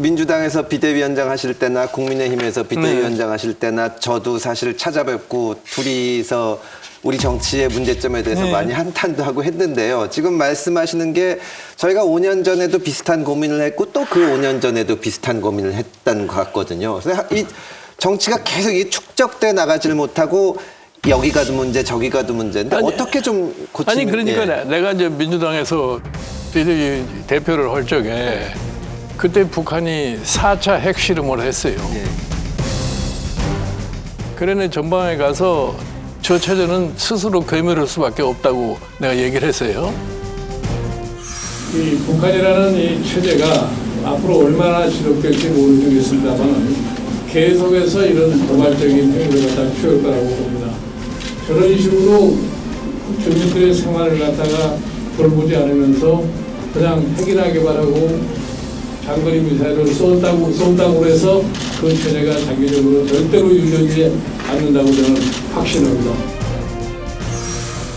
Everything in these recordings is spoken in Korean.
민주당에서 비대위원장 하실 때나 국민의힘에서 비대위원장 하실 때나 저도 사실 찾아뵙고 둘이서 우리 정치의 문제점에 대해서 네. 많이 한탄도 하고 했는데요. 지금 말씀하시는 게 저희가 5년 전에도 비슷한 고민을 했고 또 그 5년 전에도 비슷한 고민을 했던 것 같거든요. 그래서 이 정치가 계속 이 축적돼 나가질 못하고 여기 가도 문제 저기 가도 문제인데 아니, 어떻게 좀 고치는 아니 그러니까 예. 내- 내가 이제 민주당에서 비대위 대표를 할 적에 그때 북한이 4차 핵실험을 했어요. 예. 그러네 전방에 가서 저 체제는 스스로 괴멸할 수밖에 없다고 내가 얘기를 했어요. 이 북한이라는 이 체제가 앞으로 얼마나 지속될지 모르겠습니다만 계속해서 이런 도발적인 행위를 갖다 취할 거라고 봅니다. 저런 식으로 주민들의 생활을 갖다가 돌보지 않으면서 그냥 핵이나 개발하고 장거리 미사일을 쏜다고 쏜다고 해서 그 체제가 장기적으로 절대로 유지하지 않는다고 저는 확신합니다.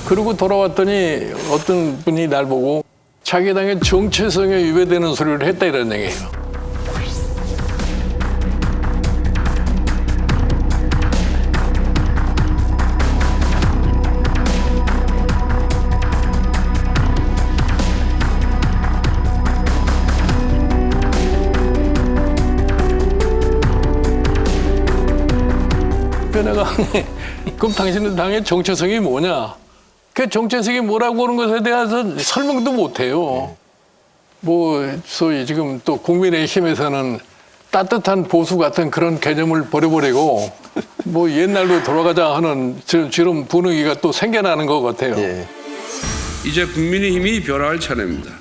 그리고 돌아왔더니 어떤 분이 날 보고 자기 당의 정체성에 위배되는 소리를 했다 이런 얘기예요. 그 내가 그럼 당신은 당의 정체성이 뭐냐? 그 정체성이 뭐라고 하는 것에 대해서 설명도 못 해요. 뭐 소위 지금 또 국민의힘에서는 따뜻한 보수 같은 그런 개념을 버려버리고 뭐 옛날로 돌아가자 하는 지금 지금 분위기가 또 생겨나는 것 같아요. 예. 이제 국민의힘이 변화할 차례입니다.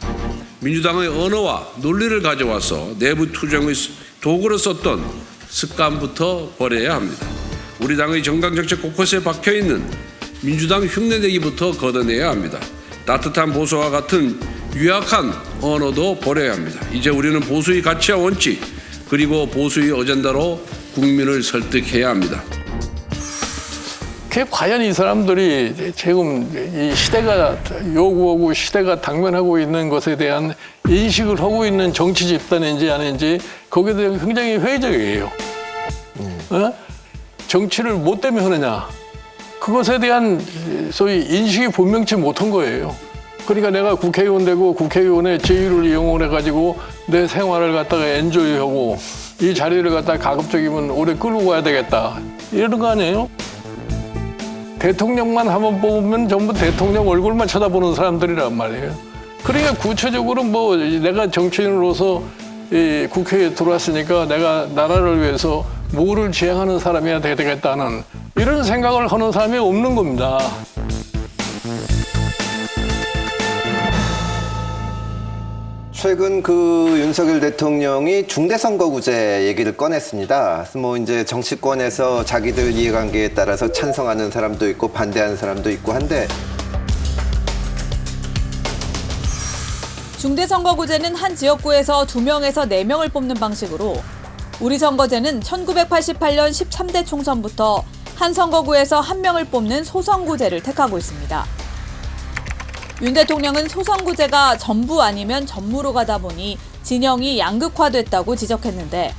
민주당의 언어와 논리를 가져와서 내부 투쟁의 도구로 썼던 습관부터 버려야 합니다. 우리 당의 정당 정책 곳곳에 박혀 있는 민주당 흉내내기부터 걷어내야 합니다. 따뜻한 보수와 같은 유약한 언어도 버려야 합니다. 이제 우리는 보수의 가치와 원칙 그리고 보수의 어젠다로 국민을 설득해야 합니다. 그게 과연 이 사람들이 지금 이 시대가 요구하고 시대가 당면하고 있는 것에 대한 인식을 하고 있는 정치 집단인지 아닌지 거기에 대해 굉장히 회의적이에요. 어? 정치를 뭐 때문에 하느냐? 그것에 대한 소위 인식이 분명치 못한 거예요. 그러니까 내가 국회의원 되고 국회의원의 지위를 이용해 가지고 내 생활을 갖다가 엔조이하고 이 자리를 갖다가 가급적이면 오래 끌고 가야 되겠다. 이러는 거 아니에요? 대통령만 한번 뽑으면 전부 대통령 얼굴만 쳐다보는 사람들이란 말이에요. 그러니까 구체적으로 뭐 내가 정치인으로서 이 국회에 들어왔으니까 내가 나라를 위해서 뭐를 지향하는 사람이야 되겠다는 이런 생각을 하는 사람이 없는 겁니다. 최근 그 윤석열 대통령이 중대선거구제 얘기를 꺼냈습니다. 뭐 이제 정치권에서 자기들 이해관계에 따라서 찬성하는 사람도 있고 반대하는 사람도 있고 한데 중대선거구제는 한 지역구에서 2명에서 4명을 뽑는 방식으로 우리 선거제는 1988년 13대 총선부터 한 선거구에서 한 명을 뽑는 소선구제를 택하고 있습니다. 윤 대통령은 소선구제가 전부 아니면 전무로 가다 보니 진영이 양극화됐다고 지적했는데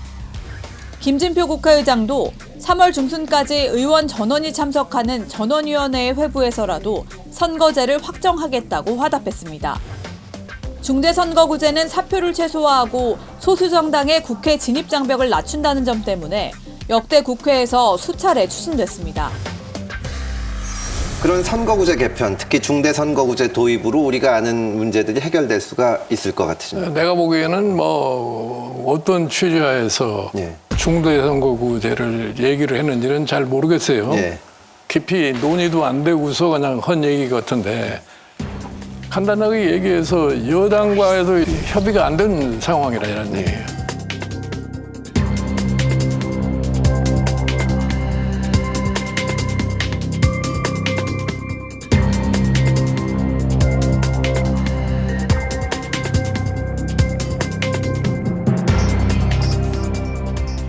김진표 국회의장도 3월 중순까지 의원 전원이 참석하는 전원위원회의 회부에서라도 선거제를 확정하겠다고 화답했습니다. 중대선거구제는 사표를 최소화하고 소수 정당의 국회 진입 장벽을 낮춘다는 점 때문에 역대 국회에서 수차례 추진됐습니다. 그런 선거구제 개편, 특히 중대선거구제 도입으로 우리가 아는 문제들이 해결될 수가 있을 것 같으십니다. 내가 보기에는 뭐 어떤 취지하에서 예. 중대선거구제를 얘기를 했는지는 잘 모르겠어요. 예. 깊이 논의도 안 되고서 그냥 헌 얘기 같은데 간단하게 얘기해서 여당과에도 협의가 안 된 상황이라 이런 얘기예요.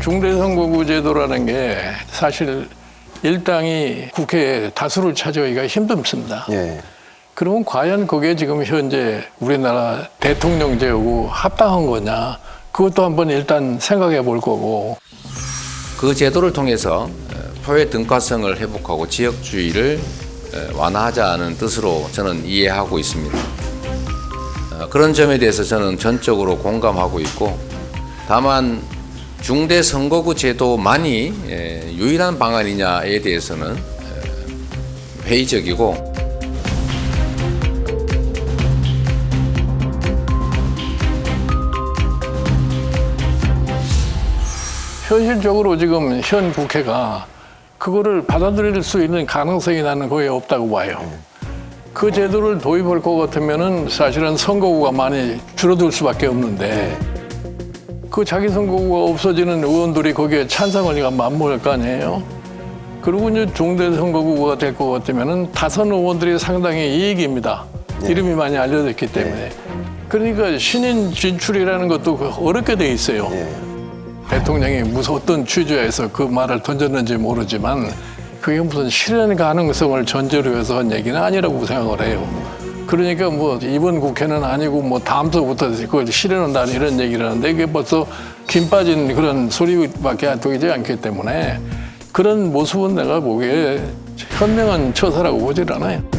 중대선거구 제도라는 게 사실 일당이 국회에 다수를 차지하기가 힘듭니다. 예. 그러면 과연 그게 지금 현재 우리나라 대통령제하고 합당한 거냐 그것도 한번 일단 생각해 볼 거고 그 제도를 통해서 어, 표의 등가성을 회복하고 지역주의를 어, 완화하자는 뜻으로 저는 이해하고 있습니다. 어, 그런 점에 대해서 저는 전적으로 공감하고 있고 다만 중대 선거구 제도만이 예, 유일한 방안이냐에 대해서는 어, 회의적이고 현실적으로 지금 현 국회가 그거를 받아들일 수 있는 가능성이 나는 거의 없다고 봐요. 그 제도를 도입할 것 같으면은 사실은 선거구가 많이 줄어들 수밖에 없는데 그 자기 선거구가 없어지는 의원들이 거기에 찬성을 만무할 거 아니에요. 그리고 이제 중대 선거구가 될 것 같으면은 다선 의원들이 상당히 이익입니다. 이름이 많이 알려졌기 때문에. 그러니까 신인 진출이라는 것도 그 어렵게 돼 있어요. 대통령이 무슨 어떤 취지에서 그 말을 던졌는지 모르지만 그게 무슨 실현 가능성을 전제로 해서 한 얘기는 아니라고 생각을 해요. 그러니까 뭐 이번 국회는 아니고 뭐 다음 주부터 그걸 실현한다 이런 얘기를 하는데 이게 벌써 김 빠진 그런 소리밖에 되지 않기 때문에 그런 모습은 내가 보기에 현명한 처사라고 보질 않아요.